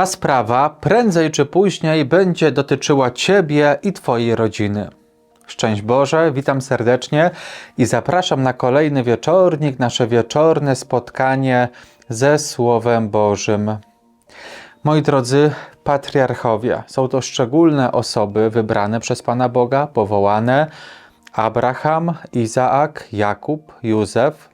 Ta sprawa prędzej czy później będzie dotyczyła Ciebie i Twojej rodziny. Szczęść Boże, witam serdecznie i zapraszam na kolejny wieczornik, nasze wieczorne spotkanie ze Słowem Bożym. Moi drodzy patriarchowie, są to szczególne osoby wybrane przez Pana Boga, powołane Abraham, Izaak, Jakub, Józef.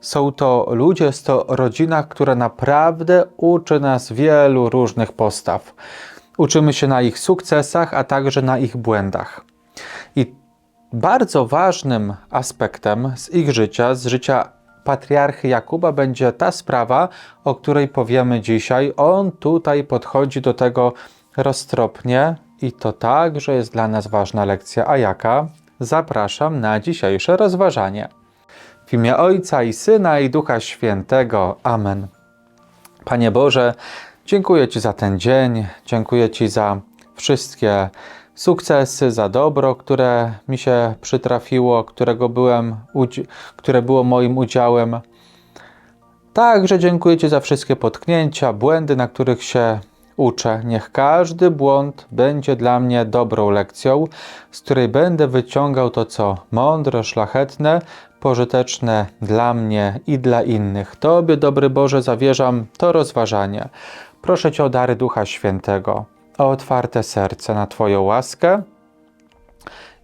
Są to ludzie, jest to rodzina, która naprawdę uczy nas wielu różnych postaw. Uczymy się na ich sukcesach, a także na ich błędach. I bardzo ważnym aspektem z ich życia, z życia patriarchy Jakuba, będzie ta sprawa, o której powiemy dzisiaj. On tutaj podchodzi do tego roztropnie i to także jest dla nas ważna lekcja. A jaka? Zapraszam na dzisiejsze rozważanie. W imię Ojca i Syna i Ducha Świętego. Amen. Panie Boże, dziękuję Ci za ten dzień, dziękuję Ci za wszystkie sukcesy, za dobro, które mi się przytrafiło, którego byłem, które było moim udziałem. Także dziękuję Ci za wszystkie potknięcia, błędy, na których się uczę. Niech każdy błąd będzie dla mnie dobrą lekcją, z której będę wyciągał to, co mądre, szlachetne, pożyteczne dla mnie i dla innych. Tobie, dobry Boże, zawierzam to rozważanie. Proszę Cię o dary Ducha Świętego, o otwarte serce na Twoją łaskę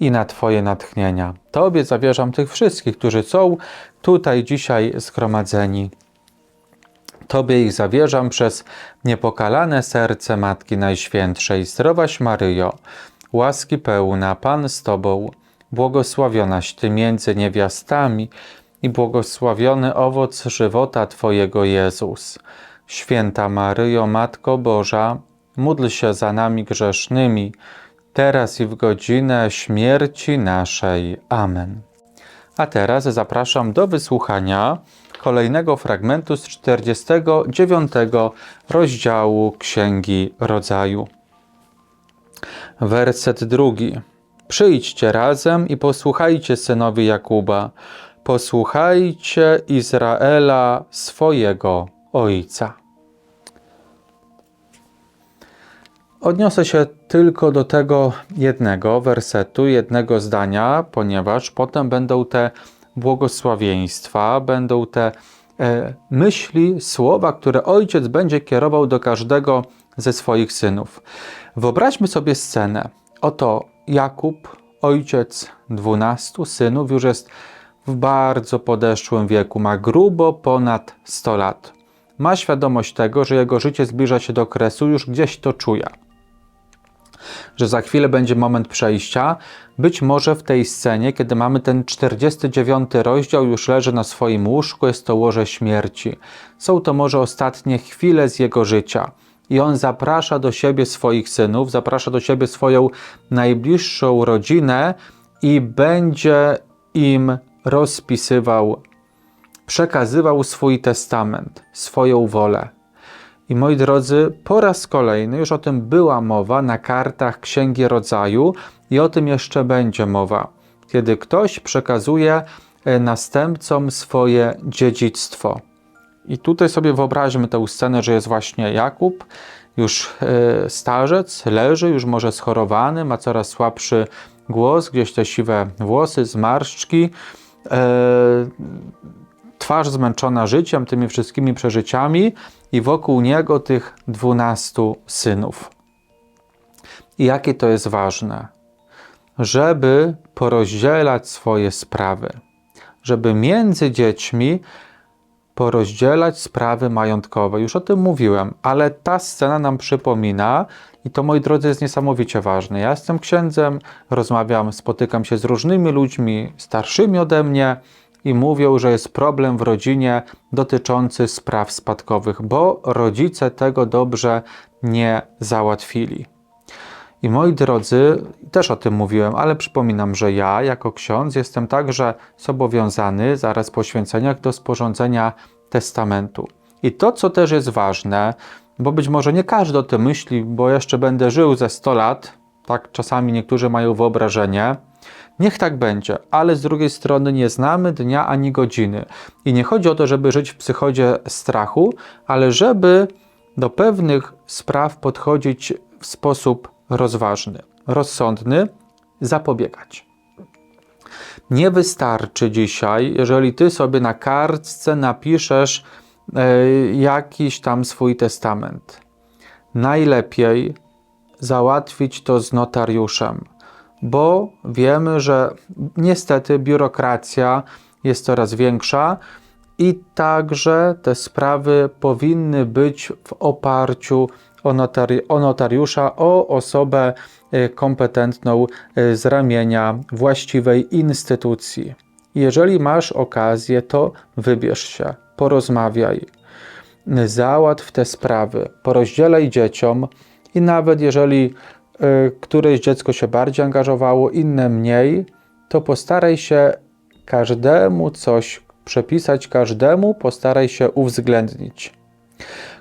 i na Twoje natchnienia. Tobie zawierzam tych wszystkich, którzy są tutaj dzisiaj zgromadzeni. Tobie ich zawierzam przez niepokalane serce Matki Najświętszej. Zdrowaś Maryjo, łaski pełna, Pan z Tobą, błogosławionaś Ty między niewiastami i błogosławiony owoc żywota Twojego Jezus. Święta Maryjo, Matko Boża, módl się za nami grzesznymi, teraz i w godzinę śmierci naszej. Amen. A teraz zapraszam do wysłuchania kolejnego fragmentu z 49 rozdziału Księgi Rodzaju. Werset drugi. Przyjdźcie razem i posłuchajcie synowi Jakuba, posłuchajcie Izraela swojego ojca. Odniosę się tylko do tego jednego wersetu, jednego zdania, ponieważ potem będą te błogosławieństwa, będą te e, myśli, słowa, które ojciec będzie kierował do każdego ze swoich synów. Wyobraźmy sobie scenę. Oto Jakub, ojciec dwunastu synów, już jest w bardzo podeszłym wieku, ma grubo ponad 100 lat. Ma świadomość tego, że jego życie zbliża się do kresu, już gdzieś to czuje że za chwilę będzie moment przejścia. Być może w tej scenie, kiedy mamy ten 49 rozdział, już leży na swoim łóżku, jest to łoże śmierci. Są to może ostatnie chwile z jego życia. I on zaprasza do siebie swoich synów, zaprasza do siebie swoją najbliższą rodzinę i będzie im rozpisywał, przekazywał swój testament, swoją wolę. I moi drodzy, po raz kolejny, już o tym była mowa na kartach Księgi Rodzaju i o tym jeszcze będzie mowa, kiedy ktoś przekazuje e, następcom swoje dziedzictwo. I tutaj sobie wyobraźmy tę scenę, że jest właśnie Jakub, już e, starzec, leży, już może schorowany, ma coraz słabszy głos, gdzieś te siwe włosy, zmarszczki, e, twarz zmęczona życiem, tymi wszystkimi przeżyciami, i wokół niego tych dwunastu synów. I jakie to jest ważne? Żeby porozdzielać swoje sprawy, żeby między dziećmi porozdzielać sprawy majątkowe. Już o tym mówiłem, ale ta scena nam przypomina, i to moi drodzy jest niesamowicie ważne. Ja jestem księdzem, rozmawiam, spotykam się z różnymi ludźmi starszymi ode mnie, i mówią, że jest problem w rodzinie dotyczący spraw spadkowych, bo rodzice tego dobrze nie załatwili. I moi drodzy, też o tym mówiłem, ale przypominam, że ja jako ksiądz jestem także zobowiązany zaraz po święceniach do sporządzenia testamentu. I to, co też jest ważne, bo być może nie każdy o tym myśli, bo jeszcze będę żył ze 100 lat, tak czasami niektórzy mają wyobrażenie, Niech tak będzie, ale z drugiej strony nie znamy dnia ani godziny. I nie chodzi o to, żeby żyć w psychodzie strachu, ale żeby do pewnych spraw podchodzić w sposób rozważny, rozsądny, zapobiegać. Nie wystarczy dzisiaj, jeżeli ty sobie na kartce napiszesz e, jakiś tam swój testament. Najlepiej załatwić to z notariuszem, bo wiemy, że niestety biurokracja jest coraz większa i także te sprawy powinny być w oparciu o, notari o notariusza, o osobę y, kompetentną y, z ramienia właściwej instytucji. Jeżeli masz okazję, to wybierz się, porozmawiaj, załatw te sprawy, porozdzielaj dzieciom i nawet jeżeli y, któreś dziecko się bardziej angażowało, inne mniej, to postaraj się każdemu coś przepisać, każdemu postaraj się uwzględnić.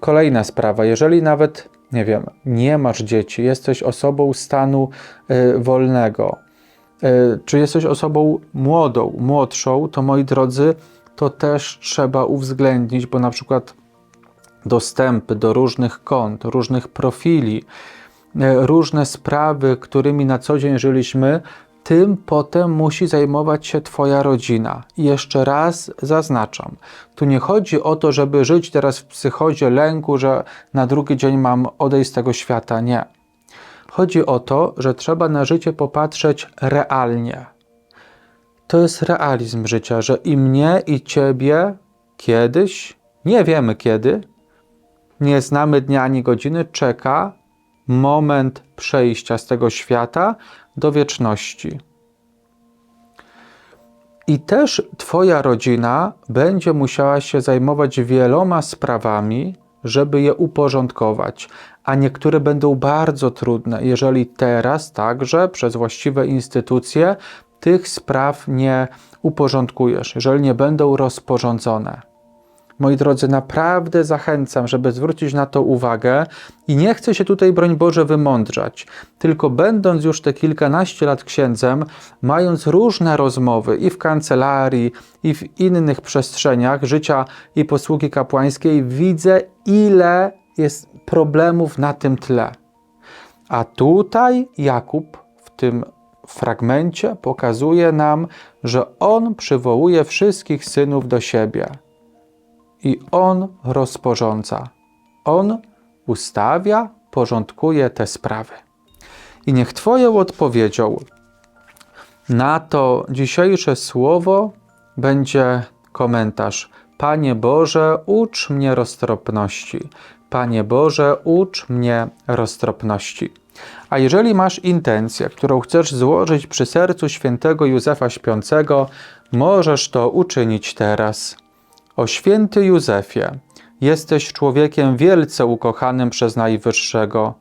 Kolejna sprawa, jeżeli nawet, nie wiem, nie masz dzieci, jesteś osobą stanu y, wolnego, y, czy jesteś osobą młodą, młodszą, to moi drodzy, to też trzeba uwzględnić, bo na przykład dostępy do różnych kont, różnych profili, y, różne sprawy, którymi na co dzień żyliśmy, tym potem musi zajmować się Twoja rodzina. I jeszcze raz zaznaczam, tu nie chodzi o to, żeby żyć teraz w psychozie lęku, że na drugi dzień mam odejść z tego świata. Nie. Chodzi o to, że trzeba na życie popatrzeć realnie. To jest realizm życia, że i mnie, i ciebie kiedyś, nie wiemy kiedy, nie znamy dnia ani godziny, czeka moment przejścia z tego świata do wieczności. I też Twoja rodzina będzie musiała się zajmować wieloma sprawami, żeby je uporządkować, a niektóre będą bardzo trudne, jeżeli teraz także przez właściwe instytucje tych spraw nie uporządkujesz, jeżeli nie będą rozporządzone. Moi drodzy, naprawdę zachęcam, żeby zwrócić na to uwagę i nie chcę się tutaj, broń Boże, wymądrzać, tylko będąc już te kilkanaście lat księdzem, mając różne rozmowy i w kancelarii, i w innych przestrzeniach życia i posługi kapłańskiej, widzę, ile jest problemów na tym tle. A tutaj Jakub w tym fragmencie pokazuje nam, że on przywołuje wszystkich synów do siebie i On rozporządza. On ustawia, porządkuje te sprawy. I niech Twoją odpowiedzią na to dzisiejsze słowo będzie komentarz. Panie Boże, ucz mnie roztropności. Panie Boże, ucz mnie roztropności. A jeżeli masz intencję, którą chcesz złożyć przy sercu świętego Józefa Śpiącego, możesz to uczynić teraz. O święty Józefie, jesteś człowiekiem wielce ukochanym przez Najwyższego.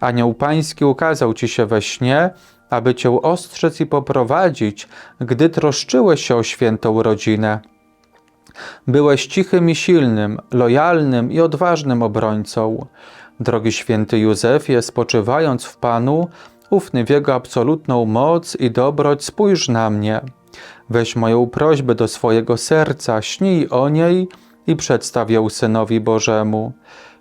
Anioł Pański ukazał ci się we śnie, aby cię ostrzec i poprowadzić, gdy troszczyłeś się o świętą rodzinę. Byłeś cichym i silnym, lojalnym i odważnym obrońcą. Drogi święty Józefie, spoczywając w Panu, ufny w Jego absolutną moc i dobroć, spójrz na mnie – Weź moją prośbę do swojego serca, śnij o niej i przedstaw ją Synowi Bożemu.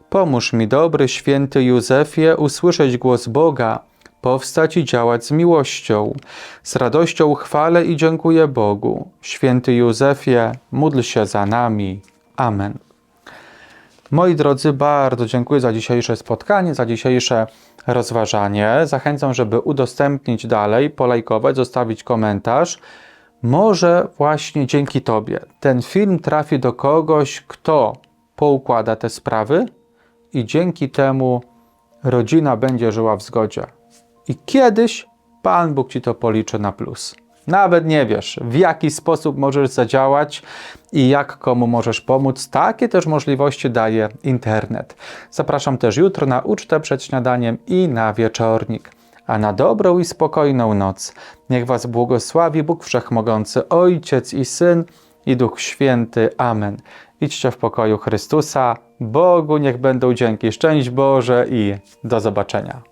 Pomóż mi, dobry święty Józefie, usłyszeć głos Boga, powstać i działać z miłością. Z radością chwalę i dziękuję Bogu. Święty Józefie, módl się za nami. Amen. Moi drodzy, bardzo dziękuję za dzisiejsze spotkanie, za dzisiejsze rozważanie. Zachęcam, żeby udostępnić dalej, polajkować, zostawić komentarz. Może właśnie dzięki Tobie ten film trafi do kogoś, kto poukłada te sprawy i dzięki temu rodzina będzie żyła w zgodzie. I kiedyś Pan Bóg Ci to policzy na plus. Nawet nie wiesz, w jaki sposób możesz zadziałać i jak komu możesz pomóc. Takie też możliwości daje internet. Zapraszam też jutro na ucztę przed śniadaniem i na wieczornik a na dobrą i spokojną noc. Niech Was błogosławi Bóg Wszechmogący, Ojciec i Syn i Duch Święty. Amen. Idźcie w pokoju Chrystusa. Bogu niech będą dzięki. Szczęść Boże i do zobaczenia.